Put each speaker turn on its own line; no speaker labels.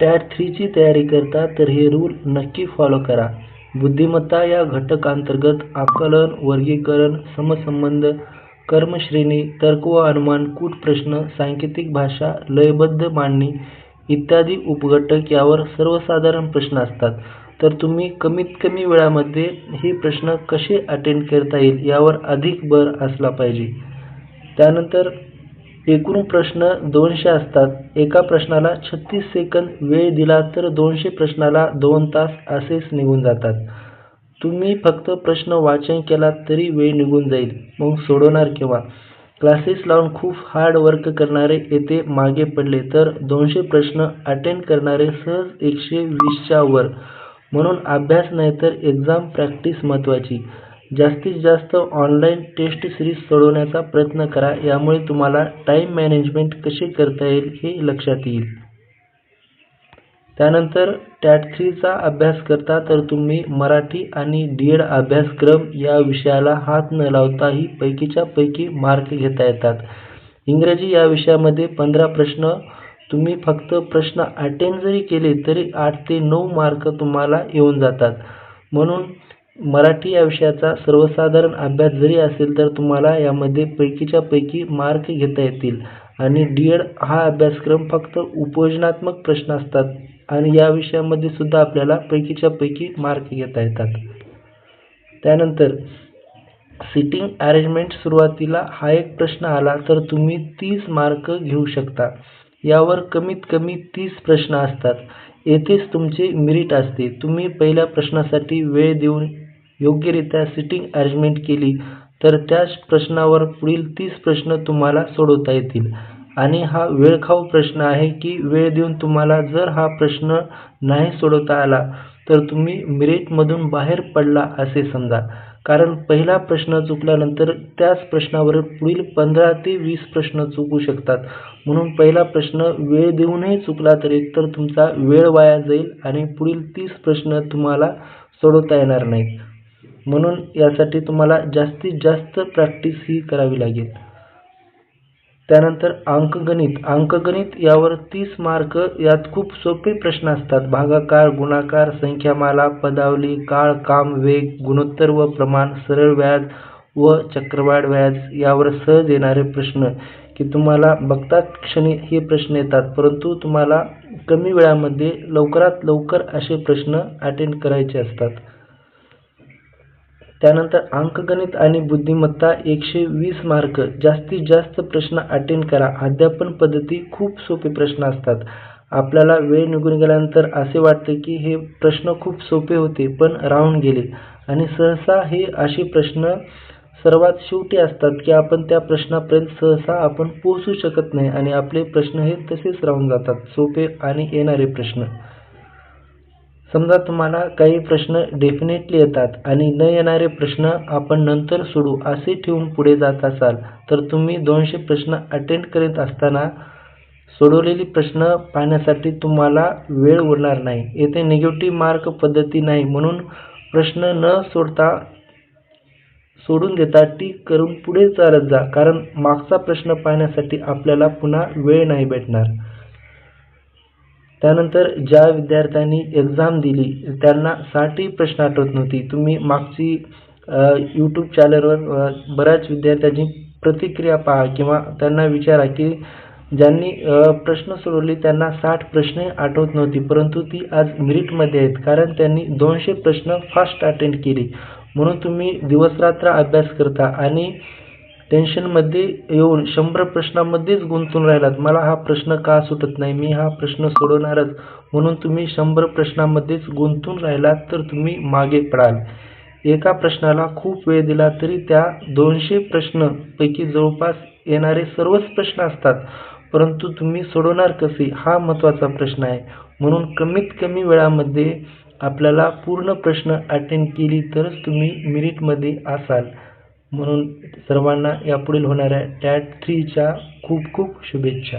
Tat थ्रीची तयारी करता तर हे रूल नक्की फॉलो करा. बुद्धिमत्ता या घटकांतर्गत आकलन वर्गीकरण समसंबंध कर्मश्रेणी तर्क व अनुमान कूट प्रश्न सांकेतिक भाषा लयबद्ध मांडणी इत्यादी उपघटक यावर सर्वसाधारण प्रश्न असतात. तर तुम्ही कमीत कमी वेळामध्ये हे प्रश्न कसे अटेंड करता येईल यावर अधिक भर असला पाहिजे. त्यानंतर एकूण प्रश्न दोनशे असतात. एका प्रश्नाला छत्तीस सेकंद वेळ दिला तर दोनशे प्रश्नाला दोन तास असेच निघून जातात. तुम्ही फक्त प्रश्न वाचन केला तरी वेळ निघून जाईल. मग सोडवणार केव्हा? क्लासेस लावून खूप हार्ड वर्क करणारे येथे मागे पडले तर दोनशे प्रश्न अटेंड करणारे सहज एकशे वीसच्या वर. म्हणून अभ्यास नाही तर एक्झाम प्रॅक्टिस महत्त्वाची. जास्तीत जास्त ऑनलाईन टेस्ट सिरीज सोडवण्याचा प्रयत्न करा. यामुळे तुम्हाला टाईम मॅनेजमेंट कसे करता येईल हे लक्षात येईल. त्यानंतर टॅट थ्रीचा अभ्यास करता तर तुम्ही मराठी आणि डी एड अभ्यासक्रम या विषयाला हात न लावताही पैकीच्या पैकी मार्क घेता येतात. इंग्रजी या विषयामध्ये पंधरा प्रश्न तुम्ही फक्त प्रश्न अटेंड जरी केले तरी आठ ते नऊ मार्क तुम्हाला येऊन जातात. म्हणून मराठी या विषयाचा सर्वसाधारण अभ्यास जरी असेल तर तुम्हाला यामध्ये पैकीच्या पैकी मार्क घेता येतील. आणि डी एड हा अभ्यासक्रम फक्त उपयोजनात्मक प्रश्न असतात आणि या विषयामध्ये सुद्धा आपल्याला पैकीच्या पैकी मार्क घेता येतात. त्यानंतर सिटिंग अरेंजमेंट सुरुवातीला हा एक प्रश्न आला तर तुम्ही तीस मार्क घेऊ शकता. यावर कमीत कमी तीस प्रश्न असतात. येथेच तुमचे मिरिट असते. तुम्ही पहिल्या प्रश्नासाठी वेळ देऊन योग्यरित्या सिटिंग अरेंजमेंट केली तर त्याच प्रश्नावर पुढील तीस प्रश्न तुम्हाला सोडवता येतील. आणि हा वेळखाऊ प्रश्न आहे की वेळ देऊन तुम्हाला जर हा प्रश्न नाही सोडवता आला तर तुम्ही मिरेटमधून बाहेर पडला असे समजा. कारण पहिला प्रश्न चुकल्यानंतर त्याच प्रश्नावर पुढील पंधरा ते वीस प्रश्न चुकू शकतात. म्हणून पहिला प्रश्न वेळ देऊनही चुकला तर एकतर तुमचा वेळ वाया जाईल आणि पुढील तीस प्रश्न तुम्हाला सोडवता येणार नाहीत. म्हणून यासाठी तुम्हाला जास्तीत जास्त प्रॅक्टिस ही करावी लागेल. त्यानंतर अंकगणित. अंकगणित यावर तीस मार्क यात खूप सोपे प्रश्न असतात. भागाकार गुणाकार संख्यामाला पदावली काळ काम वेग गुणोत्तर व प्रमाण सरळ व्याज व चक्रवाढ व्याज यावर सहज येणारे प्रश्न. की तुम्हाला बघतात क्षणी हे प्रश्न येतात परंतु तुम्हाला कमी वेळामध्ये लवकरात लवकर असे प्रश्न अटेंड करायचे असतात. त्यानंतर अंकगणित आणि बुद्धिमत्ता एकशे वीस मार्क. जास्तीत जास्त प्रश्न अटेंड करा. अध्यापन पद्धती खूप सोपे प्रश्न असतात. आपल्याला वेळ निघून गेल्यानंतर असे वाटते की हे प्रश्न खूप सोपे होते पण राहून गेले. आणि सहसा हे असे प्रश्न सर्वात शेवटी असतात की आपण त्या प्रश्नापर्यंत सहसा आपण पोहोचू शकत नाही आणि आपले प्रश्न हे तसेच राहून जातात. सोपे आणि येणारे प्रश्न. समजा तुम्हाला काही प्रश्न डेफिनेटली येतात आणि न येणारे प्रश्न आपण नंतर सोडू असे ठेवून पुढे जात असाल तर तुम्ही दोनशे प्रश्न अटेंड करीत असताना सोडवलेली प्रश्न पाहण्यासाठी तुम्हाला वेळ उरणार नाही. येथे निगेटिव्ह मार्क पद्धती नाही म्हणून प्रश्न न सोडता सोडून देता टी करून पुढे चालत जा कारण मागचा प्रश्न पाहण्यासाठी आपल्याला पुन्हा वेळ नाही भेटणार. त्यानंतर ज्या विद्यार्थ्यांनी एक्झाम दिली त्यांना साठही प्रश्न आठवत नव्हती. तुम्ही मागची यूट्यूब चॅनलवर बऱ्याच विद्यार्थ्यांची प्रतिक्रिया पहा किंवा त्यांना विचारा की ज्यांनी प्रश्न सोडवले त्यांना साठ प्रश्न आठवत नव्हती. परंतु ती आज मिरिटमध्ये आहेत कारण त्यांनी दोनशे प्रश्न फास्ट अटेंड केली. म्हणून तुम्ही दिवसरात्र अभ्यास करता आणि टेन्शनमध्ये येऊन शंभर प्रश्नामध्येच गुंतून राहिलात. मला हा प्रश्न का सुटत नाही? मी हा प्रश्न सोडवणारच. म्हणून तुम्ही शंभर प्रश्नामध्येच गुंतून राहिलात तर तुम्ही मागे पडाल. एका प्रश्नाला खूप वेळ दिला तरी त्या दोनशे प्रश्नपैकी जवळपास येणारे सर्वच प्रश्न असतात. परंतु तुम्ही सोडवणार कसे? हा महत्त्वाचा प्रश्न आहे. म्हणून कमीत कमी वेळामध्ये आपल्याला पूर्ण प्रश्न अटेंड केली तरच तुम्ही मिरिटमध्ये असाल. म्हणून सर्वांना यापुढील होणाऱ्या टॅट थ्रीच्या खूप खूप शुभेच्छा.